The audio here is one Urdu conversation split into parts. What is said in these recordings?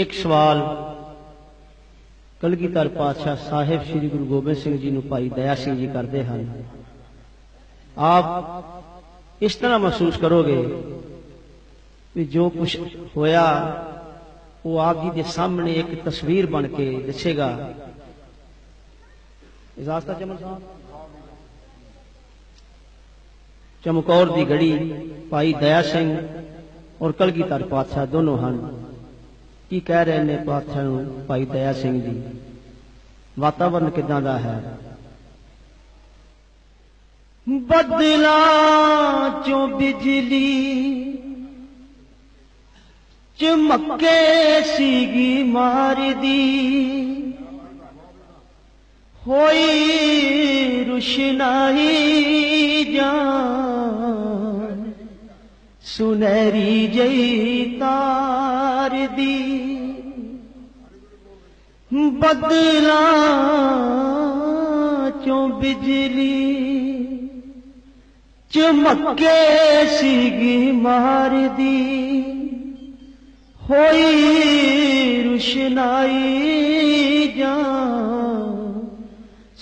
ایک سوال کلگیتر پاشا صاحب شری گرو گوبند سنگھ جی دیا سنگھ جی کرتے ہیں آپ اس طرح محسوس کرو گے کہ جو کچھ ہویا وہ آپ جی کے سامنے ایک تصویر بن کے دسے گا چمک چمکور دی گڑی پائی دیا سنگھ اور کلکیتر پاتشاہ دونوں ہیں کہہ رہے پاسوں پائی دیا سنگھ جی واطر کدا کا ہے بدلا چو بجلی چمکے سیگی مار دی ہوئی روشنائی جان سنہری جئی تار دی ਬਦਲਾ ਚੋਂ ਬਿਜਲੀ ਚਮਕੇ ਸੀਗੀ ਮਾਰਦੀ ਹੋਈ ਰੁਸ਼ਨਾਈ ਜਾਂ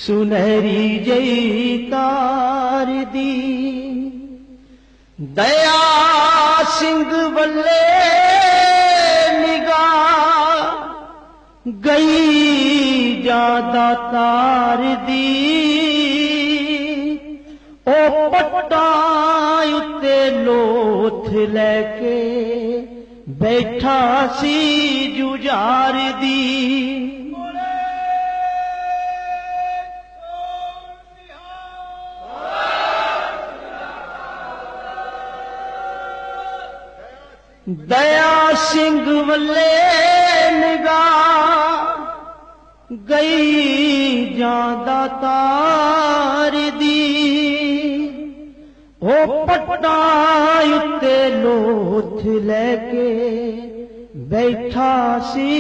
ਸੁਨਹਿਰੀ ਜਈ ਤਾਰ ਦਇਆ ਸਿੰਘ ਵੱਲੇ گئی جاتا تار دی او پٹا اتے لوتھ لے کے بیٹھا سی جو جار دی دیا سنگھ ولے نگاہ گئی جاندہ تار دی او پٹا اتنے لوتھ لے کے بیٹھا سی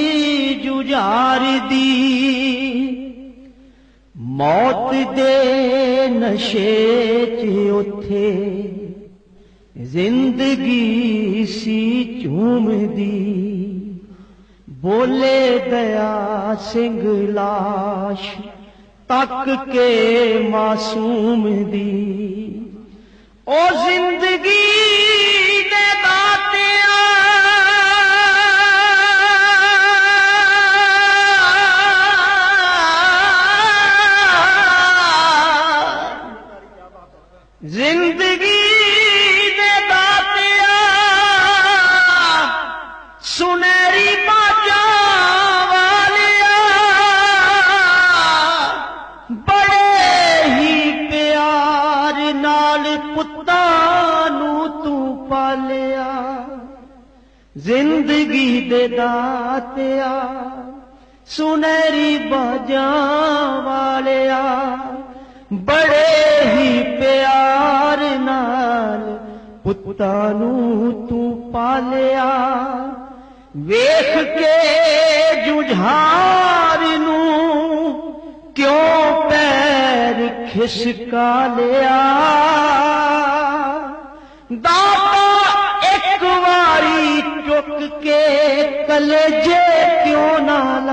ججار دی موت دے نشے چھ زندگی سی چوم دی بولے دیا سنگھ لاش تک کے معصوم دی او زندگی سنہری بجاں والیا بڑے ہی پیار نال تو پالیا ویخ کے ججار کیوں پیر کھسکا لیا ایک واری کے کلجے کیوں نہ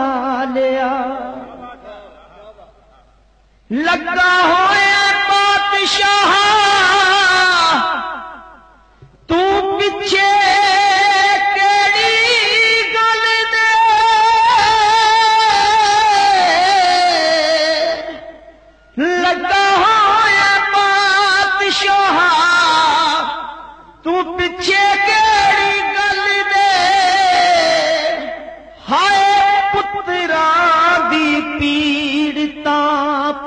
لگ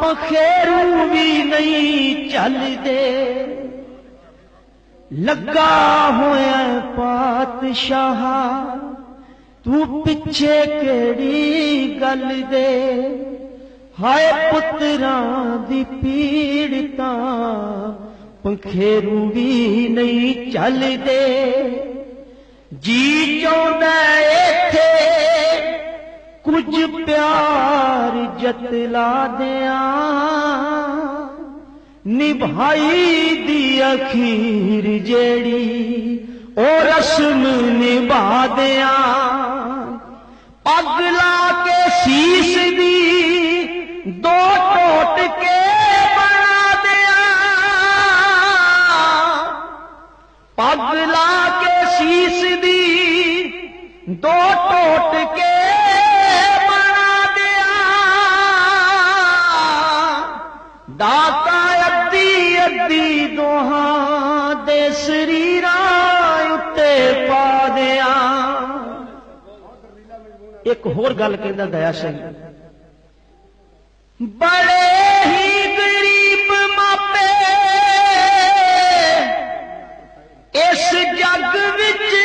ਪਖੇਰੂ ਵੀ ਨਹੀਂ ਚੱਲਦੇ ਲੱਗਾ ਹੋਇਆ ਪਾਤਸ਼ਾਹ ਤੂੰ ਪਿੱਛੇ ਕਿਹੜੀ ਗੱਲ ਦੇ ਹਾਏ ਪੁੱਤਰਾਂ ਦੀ ਪੀੜ ਤਾਂ ਪੰਖੇਰੂ ਵੀ ਨਹੀਂ ਚੱਲਦੇ ਜੀ ਚਾਹੁੰਦਾ ਇੱਥੇ کچھ پیار جتلا دیا نبھائی دی اخیر جیڑی او رسم نبھا دیا پگ کے شیش دی دو ٹوٹ کے بنا دیا پگ کے شیش دی دو ٹوٹ کے داتا ادھی ادھی دوہاں اتے پا دیا ایک ہو گل کہ دیا سن بڑے ہی گریب ماپے اس جگ وچ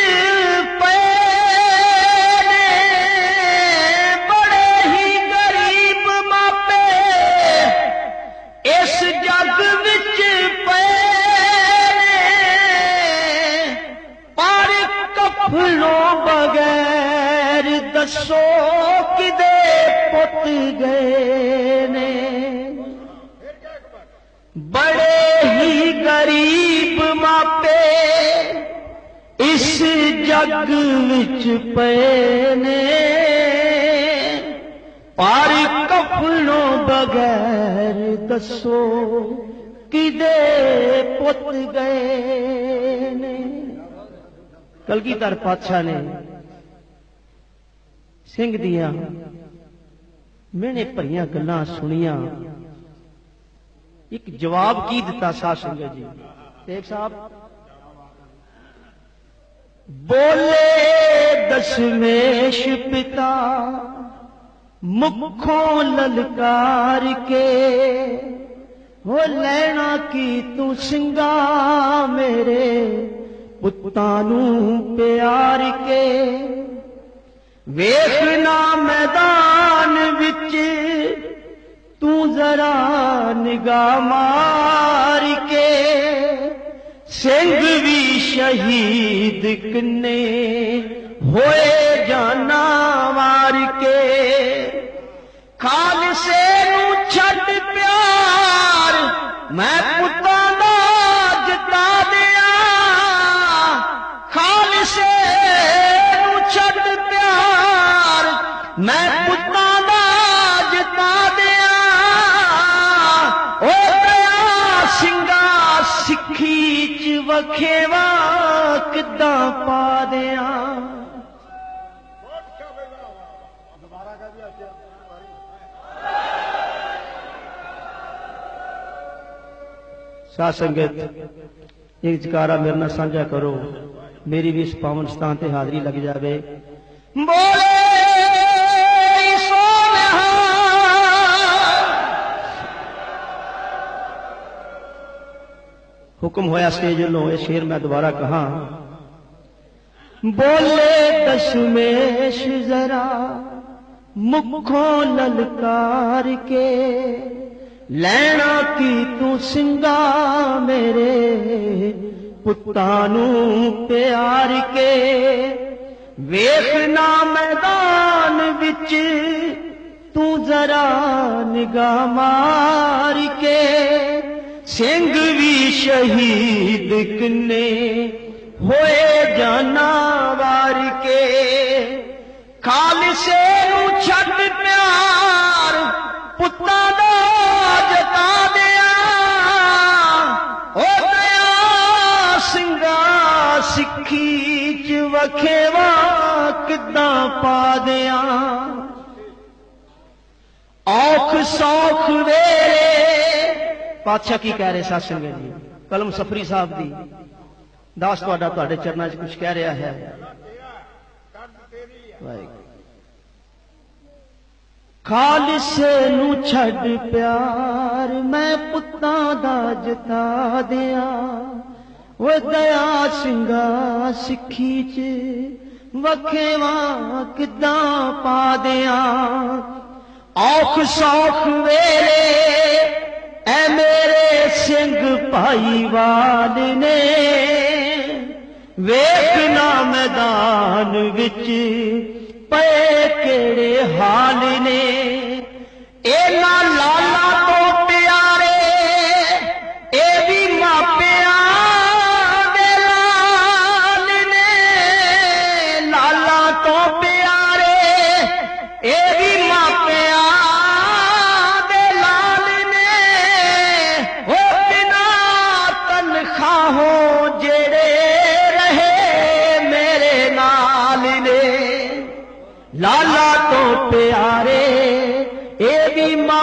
فلو بغیر دسو کدے پت گئے نے بڑے ہی غریب ماپے اس جگ وچ پے نے پار کپڑوں بغیر دسو کدے پت گئے کلکی در پاتشاہ نے سنگھ دیا میں نے پڑی گلان سنیا ایک جواب کی داخلہ بولے دشمیش پتا مکھوں للکار کے وہ لینا کی تو سنگا میرے پیار کے ویخنا میدان وی ذرا نگا مار کے سنگ بھی شہید کنے ہوئے جانا مار کے خالصے چھٹ پیار میں پا دیا سا سنگت ایک جکارا میرے نام سانجا کرو میری بھی اس پاون ستان سے حاضری لگ جائے حکم ہویا سیج لو یہ شیر میں دوبارہ کہاں بولے دشمیش ذرا للکار کے لینا کی تو سنگا میرے پتانو پیار کے ویخنا میدان بچ تو ذرا نگا مار کے سنگھ بھی شہید کنے ہوئے جان کے خالصے نو چھٹ پیار پتا دا جتا دیا او دیا سنگا سکھی چوکھے کداں پا دیا اوکھ سوکھ دے ਪਾਤਸ਼ਾਹ ਕੀ ਕਹਿ ਰਹੇ ਸਾਧ ਸੰਗਤ ਜੀ ਕਲਮ ਸਫਰੀ ਸਾਹਿਬ ਦੀ ਦਾਸ ਤੁਹਾਡਾ ਤੁਹਾਡੇ ਚਰਨਾਂ 'ਚ ਕੁਝ ਕਹਿ ਰਿਹਾ ਹੈ ਖਾਲਸੇ ਨੂੰ ਛੱਡ ਪਿਆਰ ਮੈਂ ਪੁੱਤਾਂ ਦਾ ਜਤਾ ਦਿਆ ਓਏ ਦਇਆ ਸਿੰਘਾ ਸਿੱਖੀ 'ਚ ਵਖੇਵਾ ਕਿਦਾਂ ਪਾ ਦਿਆਂ ਔਖ ਸੌਖ ਵੇਲੇ ਐ ਮੇਰੇ ਸਿੰਘ ਭਾਈ ਵਾਲ ਨੇ ਨਾ ਮੈਦਾਨ ਵਿੱਚ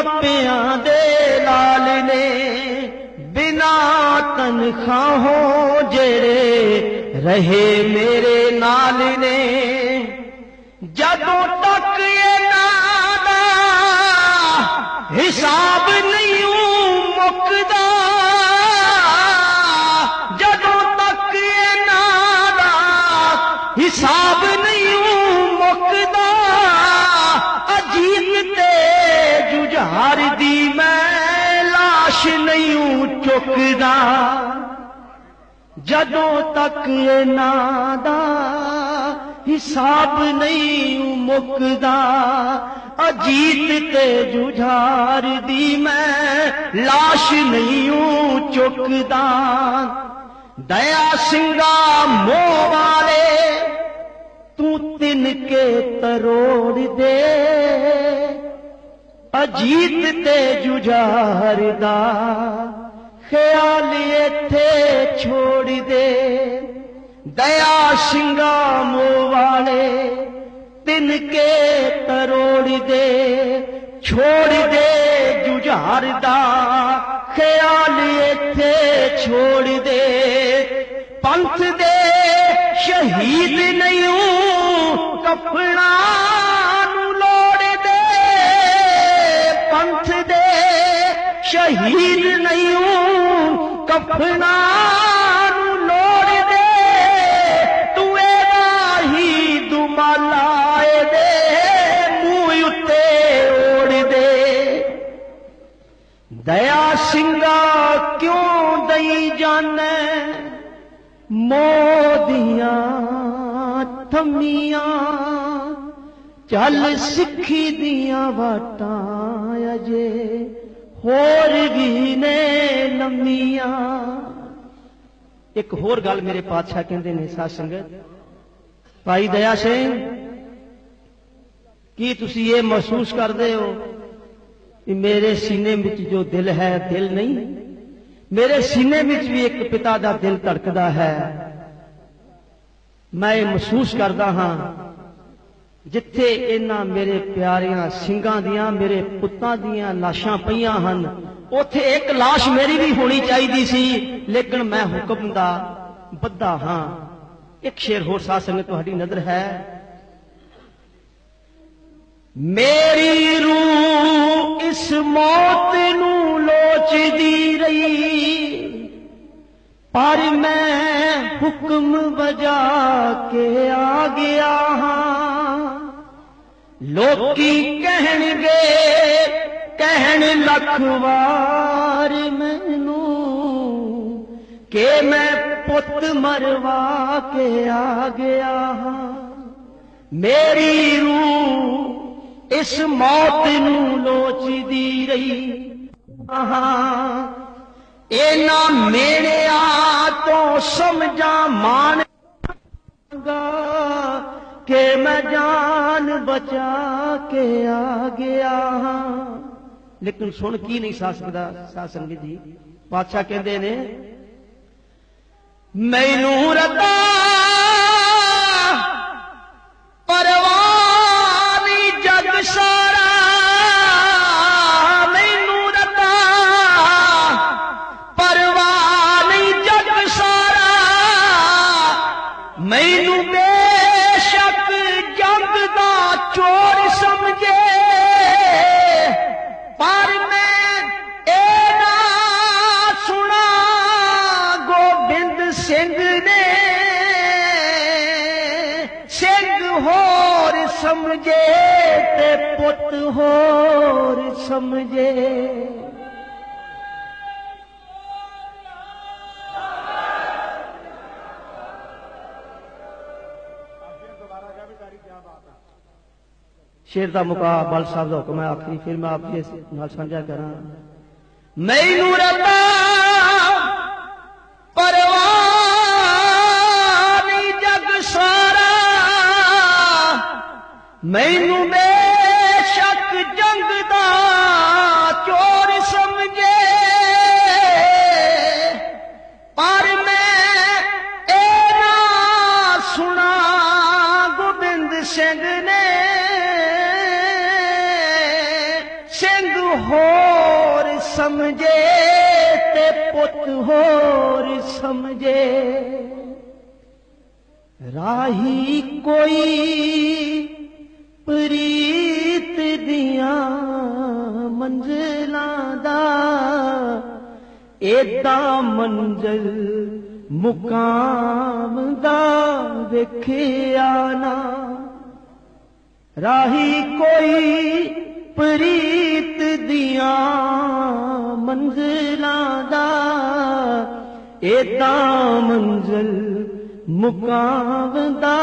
دال بنا تنخواہوں جڑے رہے میرے لال نے جب تک یہ ناد حساب نہیں مکدا جب تک یہ ناد حساب چکد جدوں تک نہساب نہیں مکدا اجیت جاش نہیں چکد دیا سنگھا مو بارے تن کے تروڑ دے اجیت ج تھے چھوڑ دے دیا والے تن کے تروڑ دے چھوڑ دے ججار دا تھے چھوڑ دے پنت دے شہید نہیں کپڑا لوڑ دے پنت دے شہید نہیں فن لوڑے تو ہی دا دے منہ اتنے روڑ دے دیا سنگا کیوں دیا تھمیا چل سکھی دیاں واٹاں جی ਹੋਰ ਵੀ ਨੇ ਲੰਮੀਆਂ ਇੱਕ ਹੋਰ ਗੱਲ ਮੇਰੇ ਪਾਤਸ਼ਾਹ ਕਹਿੰਦੇ ਨੇ ਸਾਧ ਸੰਗਤ ਭਾਈ ਦਇਆ ਸਿੰਘ ਕੀ ਤੁਸੀਂ ਇਹ ਮਹਿਸੂਸ ਕਰਦੇ ਹੋ ਕਿ ਮੇਰੇ ਸੀਨੇ ਵਿੱਚ ਜੋ ਦਿਲ ਹੈ ਦਿਲ ਨਹੀਂ ਮੇਰੇ ਸੀਨੇ ਵਿੱਚ ਵੀ ਇੱਕ ਪਿਤਾ ਦਾ ਦਿਲ ਧੜਕਦਾ ਹੈ ਮੈਂ ਇਹ ਮਹਿਸੂਸ ਕਰਦਾ ਹਾਂ ਜਿੱਥੇ ਇਹਨਾਂ ਮੇਰੇ ਪਿਆਰਿਆਂ ਸਿੰਘਾਂ ਦੀਆਂ ਮੇਰੇ ਪੁੱਤਾਂ ਦੀਆਂ ਲਾਸ਼ਾਂ ਪਈਆਂ ਹਨ ਉੱਥੇ ਇੱਕ লাশ ਮੇਰੀ ਵੀ ਹੋਣੀ ਚਾਹੀਦੀ ਸੀ ਲੇਕਿਨ ਮੈਂ ਹੁਕਮ ਦਾ ਬੱਧਾ ਹਾਂ ਇੱਕ ਸ਼ੇਰ ਹੋਰ ਸਾਹ ਸੰਗਤ ਤੁਹਾਡੀ ਨਜ਼ਰ ਹੈ ਮੇਰੀ ਰੂਹ ਇਸ ਮੌਤ ਨੂੰ ਲੋਚਦੀ ਰਹੀ ਪਰ ਮੈਂ ਹੁਕਮ ਵਜਾ ਕੇ ਆ ਗਿਆ ਲੋਕੀ ਕਹਿਣਗੇ ਕਹਿਣ ਲੱਖ ਵਾਰ ਮੈਨੂੰ ਕਿ ਮੈਂ ਪੁੱਤ ਮਰਵਾ ਕੇ ਆ ਗਿਆ ਹਾਂ ਮੇਰੀ ਰੂਹ ਇਸ ਮੌਤ ਨੂੰ ਲੋਚਦੀ ਰਹੀ ਆਹਾ ਇਹਨਾਂ ਆ ਤੋਂ ਸਮਝਾਂ ਮਾਨਗਾ ਬਚਾ ਕੇ ਆ ਗਿਆ ਹਾਂ ਲੇਕਿਨ ਸੁਣ ਕੀ ਨਹੀਂ ਸਾ ਸਕਦਾ ਸਾਧ ਸੰਗਤ ਜੀ ਪਾਤਸ਼ਾਹ ਕਹਿੰਦੇ ਨੇ ਮੈਨੂੰ ਰਤਾ ਪਰਵਾਨੀ ਜਗ ਸਾਰਾ پت ہور سمجھے شیر دا مقا بال صاحب دا حکم ہے آخری پھر میں آپ کے نال سمجھا کرا میں سانج پروانی جگ سارا ਸਮਝੇ ਤੇ ਪੁੱਤ ਹੋਰ ਸਮਝੇ ਰਾਹੀ ਕੋਈ ਪ੍ਰੀਤ ਦੀਆਂ ਮੰਜ਼ਲਾਂ ਦਾ ਏਦਾਂ ਮੰਜ਼ਲ ਮੁਕਾਮ ਦਾ ਵੇਖਿਆ ਨਾ ਰਾਹੀ ਕੋਈ ਪ੍ਰੀਤ ਦੀਆਂ ਮੰਜ਼ਲਾਂ ਦਾ ਏਦਾਂ ਮੰਜ਼ਲ ਮੁਕਾਵਦਾ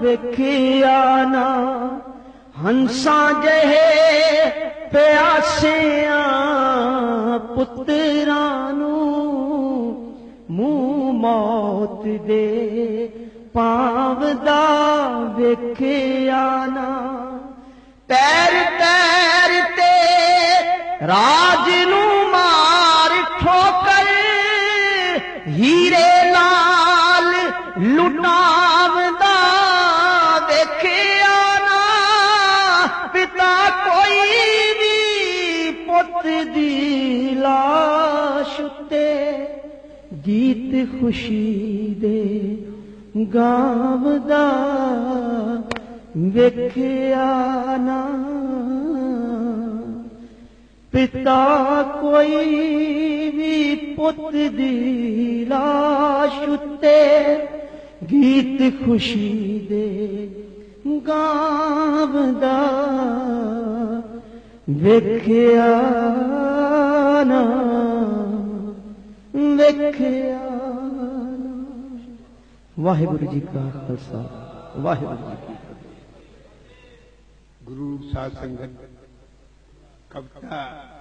ਵੇਖਿਆ ਨਾ ਹੰਸਾਂ ਜਹੇ ਪਿਆਸਿਆਂ ਪੁੱਤਰਾਂ ਨੂੰ ਮੂੰਹ ਮੌਤ ਦੇ ਪਾਵਦਾ ਵੇਖਿਆ ਨਾ রাজনু মার ठोकर हीरे लाल लुटावदा देखिया ना पिता कोई नी पुत दी লাশ উতে গীত খুশি দে গাওদা দেখিয়া না پتا کوئی خوشی دے گا واحر جی کا خالصا واحر گروت 看，看。